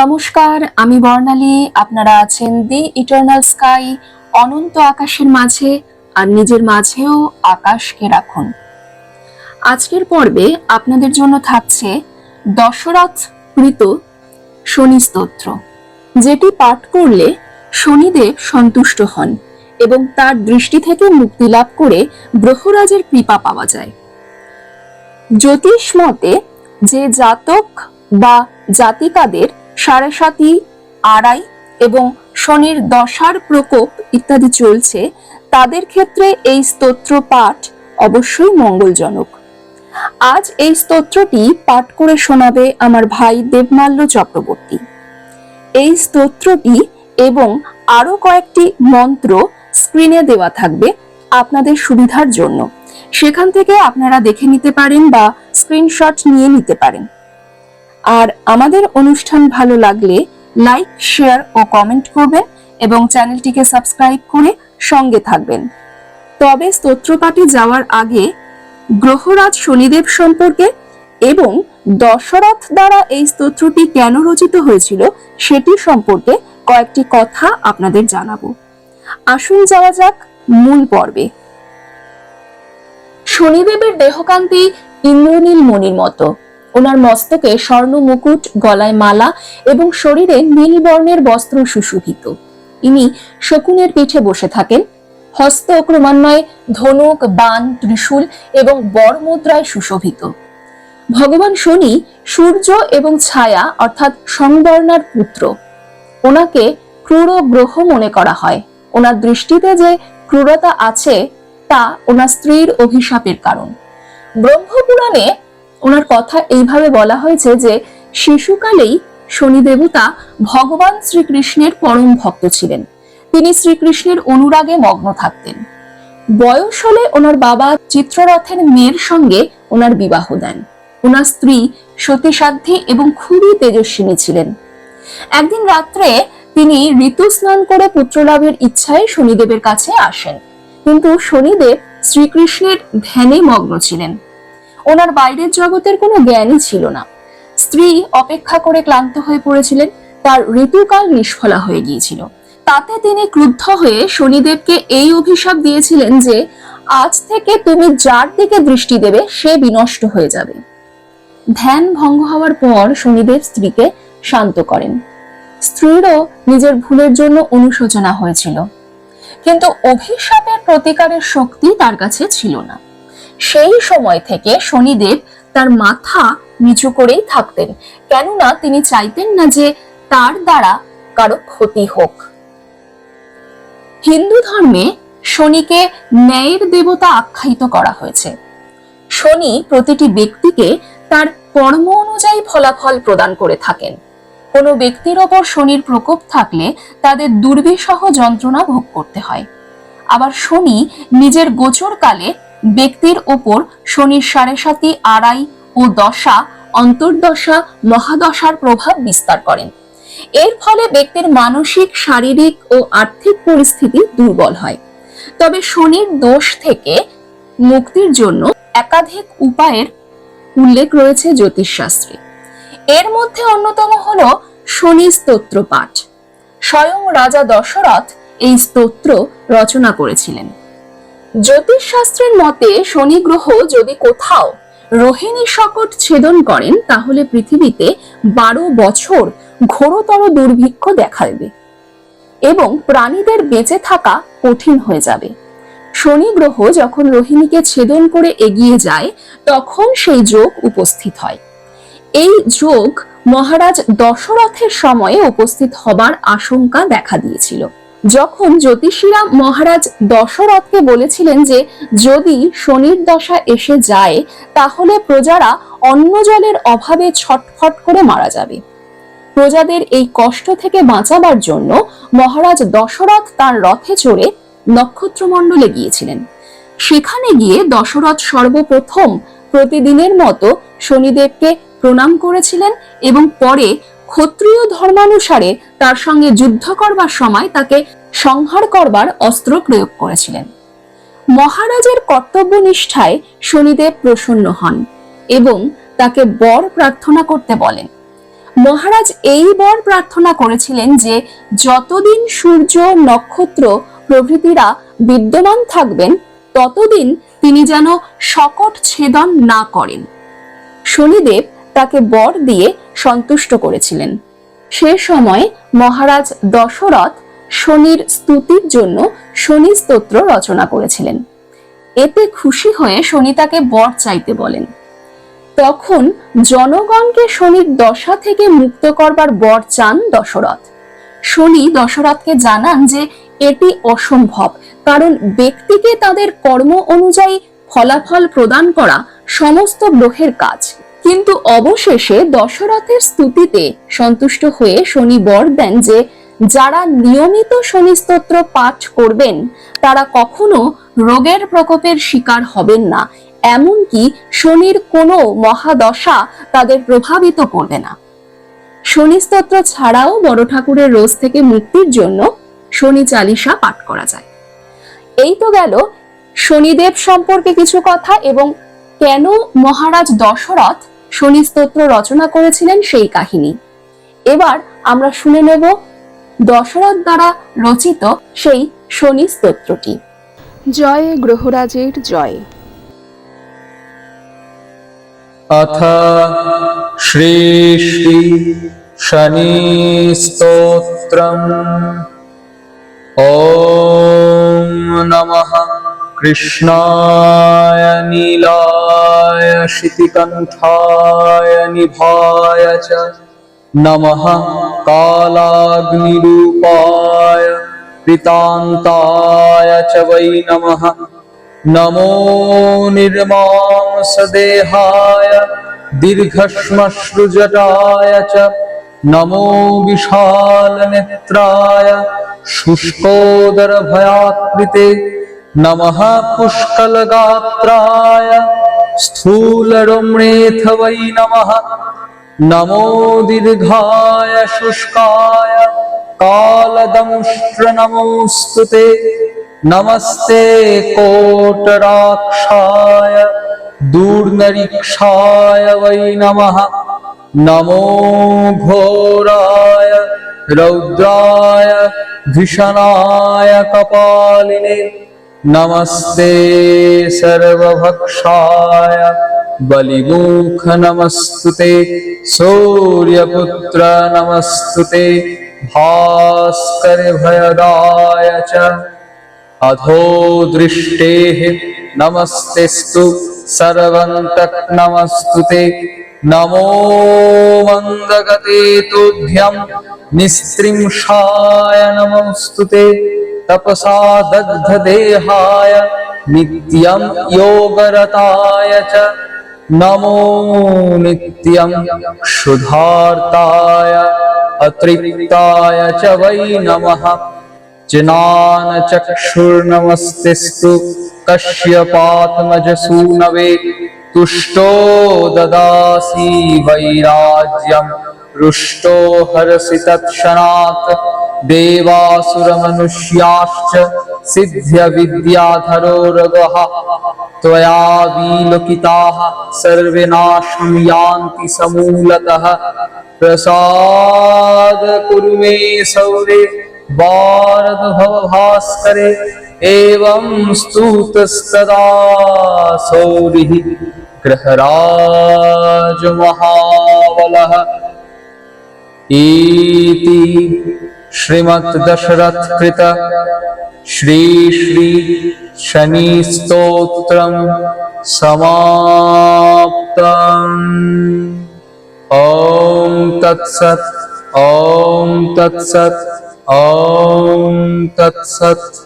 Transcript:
নমস্কার, আমি বর্ণালী। আপনারা আছেন দি ইটার্নাল স্কাই, অনন্ত আকাশের মাঝে, আর নিজের মাঝেও আকাশকে রাখুন। আজকের পর্বে আপনাদের জন্য থাকছে দশরথ কৃত শনি স্তোত্র, যেটি পাঠ করলে শনিদেব সন্তুষ্ট হন এবং তার দৃষ্টি থেকে মুক্তি লাভ করে গ্রহরাজের কৃপা পাওয়া যায়। জ্যোতিষ মতে, যে জাতক বা জাতিকাদের সাড়ে সাতই, আড়াই এবং শনির দশার প্রকোপ ইত্যাদি চলছে, তাদের ক্ষেত্রে এই স্তোত্র পাঠ অবশ্যই মঙ্গলজনক। আজ এই স্তোত্রটি পাঠ করে শোনাবে আমার ভাই দেবমাল্য চক্রবর্তী। এই স্তোত্রটি এবং আরও কয়েকটি মন্ত্র স্ক্রিনে দেওয়া থাকবে আপনাদের সুবিধার জন্য। সেখান থেকে আপনারা দেখে নিতে পারেন বা স্ক্রিনশট নিয়ে নিতে পারেন। আর আমাদের অনুষ্ঠান ভালো লাগলে লাইক শেয়ার ও কমেন্ট করবেন এবং চ্যানেলটিকে সাবস্ক্রাইব করে সঙ্গে থাকবেন। তবে স্তোত্রপাঠে যাওয়ার আগে গ্রহরাজ শনিদেব সম্পর্কে এবং দশরথ দ্বারা এই স্তোত্রটি কেন রচিত হয়েছিল সেটি সম্পর্কে কয়েকটি কথা আপনাদের জানাব। আসুন যাওয়া যাক মূল পর্বে। শনিদেবের দেহকান্তি ইন্দ্রনীল মণির মতো। ওনার মস্তকে স্বর্ণ মুকুট, গলায় মালা এবং শরীরে নীল বর্ণের বস্ত্র সুশোভিত। ইনি শকুনের পিঠে বসে থাকেন। হস্ত ক্রমান্বয়ে ধনুক, বান, ত্রিশূল এবং বর মুদ্রায় সুশোভিত। ভগবান শনি সূর্য এবং ছায়া অর্থাৎ সংবর্ণার পুত্র। ওনাকে ক্রূর গ্রহ মনে করা হয়। ওনার দৃষ্টিতে যে ক্রূরতা আছে, তা ওনার স্ত্রীর অভিশাপের কারণ। ব্রহ্মপুরাণে ওনার কথা এইভাবে বলা হয়েছে যে, শিশুকালেই শনি দেবতা ভগবান শ্রীকৃষ্ণের পরম ভক্ত ছিলেন। তিনি শ্রীকৃষ্ণের অনুরাগে মগ্ন থাকতেন। বয়স হলে ওনার বাবা চিত্ররথের মেয়ের সঙ্গে ওনার বিবাহ দেন। ওনার স্ত্রী সতীসাধ্যী এবং খুবই তেজস্বিনী ছিলেন। একদিন রাত্রে তিনি ঋতু স্নান করে পুত্রলাভের ইচ্ছায় শনিদেবের কাছে আসেন। কিন্তু শনিদেব শ্রীকৃষ্ণের ধ্যানে মগ্ন ছিলেন। ওনার বাইরের জগতের কোনো জ্ঞানই ছিল না। স্ত্রী অপেক্ষা করে ক্লান্ত হয়ে পড়েছিলেন, তার ঋতুকাল নিষ্ফলা হয়ে গিয়েছিল। তাতে তিনি ক্রুদ্ধ হয়ে শনিদেবকে এই অভিশাপ দিয়েছিলেন যে, আজ থেকে তুমি যার দিকে দৃষ্টি দেবে, সে বিনষ্ট হয়ে যাবে। ধ্যান ভঙ্গ হওয়ার পর শনিদেব স্ত্রীকে শান্ত করেন। স্ত্রীরও নিজের ভুলের জন্য অনুশোচনা হয়েছিল। কিন্তু অভিশাপের প্রতিকারের শক্তি তার কাছে ছিল না। সেই সময় থেকে শনিদেব তার মাথা নিচু করেই থাকতেন। কেননা তিনি চাইতেন না যে তার দ্বারা কারও ক্ষতি হোক। হিন্দু ধর্মে শনিকে ন্যায়ের দেবতা আখ্যায়িত করা হয়েছে। শনি প্রতিটি ব্যক্তিকে তার কর্ম অনুযায়ী ফলাফল প্রদান করে থাকেন। কোনো ব্যক্তির ওপর শনির প্রকোপ থাকলে তাদের দুর্বিষহ যন্ত্রণা ভোগ করতে হয়। আবার শনি নিজের গোচরকালে ব্যক্তির ওপর শনির সাড়ে সাতি আড়াই ও দশা অন্তর্দশা মহাদশার প্রভাব বিস্তার করেন। এর ফলে ব্যক্তির মানসিক, শারীরিক ও আর্থিক পরিস্থিতি দুর্বল হয়। তবে শনির দোষ থেকে মুক্তির জন্য একাধিক উপায়ের উল্লেখ রয়েছে জ্যোতিষশাস্ত্রে। এর মধ্যে অন্যতম হল শনি স্তোত্র পাঠ স্বয়ং রাজা দশরথ এই স্তোত্র রচনা করেছিলেন। জ্যোতিষশাস্ত্রের মতে শনি গ্রহ যদি কোথাও রোহিণী শকট ছেদন করেন, তাহলে পৃথিবীতে বারো বছর ঘোরতর দুর্ভিক্ষ দেখা দেবে এবং প্রাণীদের বেঁচে থাকা কঠিন হয়ে যাবে। শনি গ্রহ যখন রোহিণীকে ছেদন করে এগিয়ে যায়, তখন সেই যোগ উপস্থিত হয়। এই যোগ মহারাজ দশরথের সময়ে উপস্থিত হবার আশঙ্কা দেখা দিয়েছিল। যখন জ্যোতিষীরা মহারাজ দশরথকে বলেছিলেন যে যদি শনির দশা এসে যায়, তাহলে প্রজারা অন্ন জলের অভাবে ছটফট করে মারা যাবে। প্রজাদের এই কষ্ট থেকে বাঁচাবার জন্য মহারাজ দশরথ তার রথে চড়ে নক্ষত্রমণ্ডলে গিয়েছিলেন। সেখানে গিয়ে দশরথ সর্বপ্রথম প্রতিদিনের মতো শনিদেবকে প্রণাম করেছিলেন এবং পরে ক্ষত্রিয় ধর্মানুসারে তার সঙ্গে যুদ্ধ করবার সময় তাকে সংহার করবার অস্ত্র প্রয়োগ করেছিলেন। মহারাজের কর্তব্যনিষ্ঠায় শনিদেব প্রসন্ন হন এবং তাকে বর প্রার্থনা করতে বলেন। মহারাজ এই বর প্রার্থনা করেছিলেন যে যতদিন সূর্য, নক্ষত্র প্রভৃতিরা বিদ্যমান থাকবেন, ততদিন তিনি যেন শকট ছেদন না করেন। শনিদেব তাকে বর দিয়ে সন্তুষ্ট করেছিলেন। সে সময় মহারাজ দশরথ শনির স্তুতির জন্য শনি স্তোত্র রচনা করেছিলেন। এতে খুশি হয়ে শনি তাকে বর চাইতে বলেন। তখন জনগণকে শনির দশা থেকে মুক্ত করবার বর চান দশরথ। শনি দশরথকে জানান যে এটি অসম্ভব, কারণ ব্যক্তিকে তাদের কর্ম অনুযায়ী ফলাফল প্রদান করা সমস্ত গ্রহের কাজ। কিন্তু অবশেষে দশরথের স্তুতিতে সন্তুষ্ট হয়ে শনি বর দেন যে যারা নিয়মিত শনি স্তোত্র পাঠ করবেন, তারা কখনো রোগের প্রকোপের শিকার হবেন না। এমনকি শনির কোনো মহাদশা তাদের প্রভাবিত করবে না। শনি স্তোত্র ছাড়াও বড় ঠাকুরের রোজ থেকে মুক্তির জন্য শনি চালিসা পাঠ করা যায়। এই তো গেল শনিদেব সম্পর্কে কিছু কথা এবং কেন মহারাজ দশরথ শনি স্তোত্র রচনা করেছিলেন সেই কাহিনী এবার আমরা শুনে নেব দশরথ দ্বারা রচিত সেই শনি স্তোত্রটি জয় গ্রহরাজের জয় अथ श्री श्री शनिस्तोत्रम् ॐ नमः कृष्णाय नीलाय शितिकण्ठाय निभाय च नमः कालाग्निरूपाय कृतान्ताय च वै नमः नमो निर्मांसदेहाय दीर्घश्मश्रुजटाय च नमो विशालनेत्राय शुष्कोदरभयाकृते नमः पुष्कलगात्राय स्थूलरुम्णेऽथ वै नमः नमो दीर्घाय शुष्काय कालदंष्ट्र नमोऽस्तु ते नमस्ते कोटराक्षाय दूर्नरीक्षाय वै नमः नमो घोराय रौद्राय भीषणाय कपालिने नमस्ते सर्वभक्षाय बलिमुख नमस्तु ते सूर्यपुत्र नमस्तु ते भास्कर भयदाय च अधो दृष्टेः नमस्तेस्तु सर्वन्तक नमस्तु ते नमो मन्दगते तुभ्यं निस्त्रिंशाय नमस्तु ते तपसा दग्धदेहाय नित्यं योगरताय च नमो नित्यं क्षुधार्ताय अतृप्ताय च वै नमः। जिनानचक्षुर्नमस्तिस्तु कश्यपात्मजसूनवे तुष्टो ददासि वैराज्यं। रुष्टो हरसि तत्क्षणात् देवासुरमनुष्याश्च सिद्ध्यविद्याधरो रगः त्वया विलोकिताः सर्वे नाशं यान्ति समूलतः। प्रसाद कुरु मे सौरे भारत भव भास्करे एवं स्तुतस्तदा सौरिः ग्रहराज इति श्रीमद्दशरथकृत श्री श्री शनिस्तोत्रं समाप्तम्। ॐ तत्सत् ॐ तत्सत् ॐ तत्सत्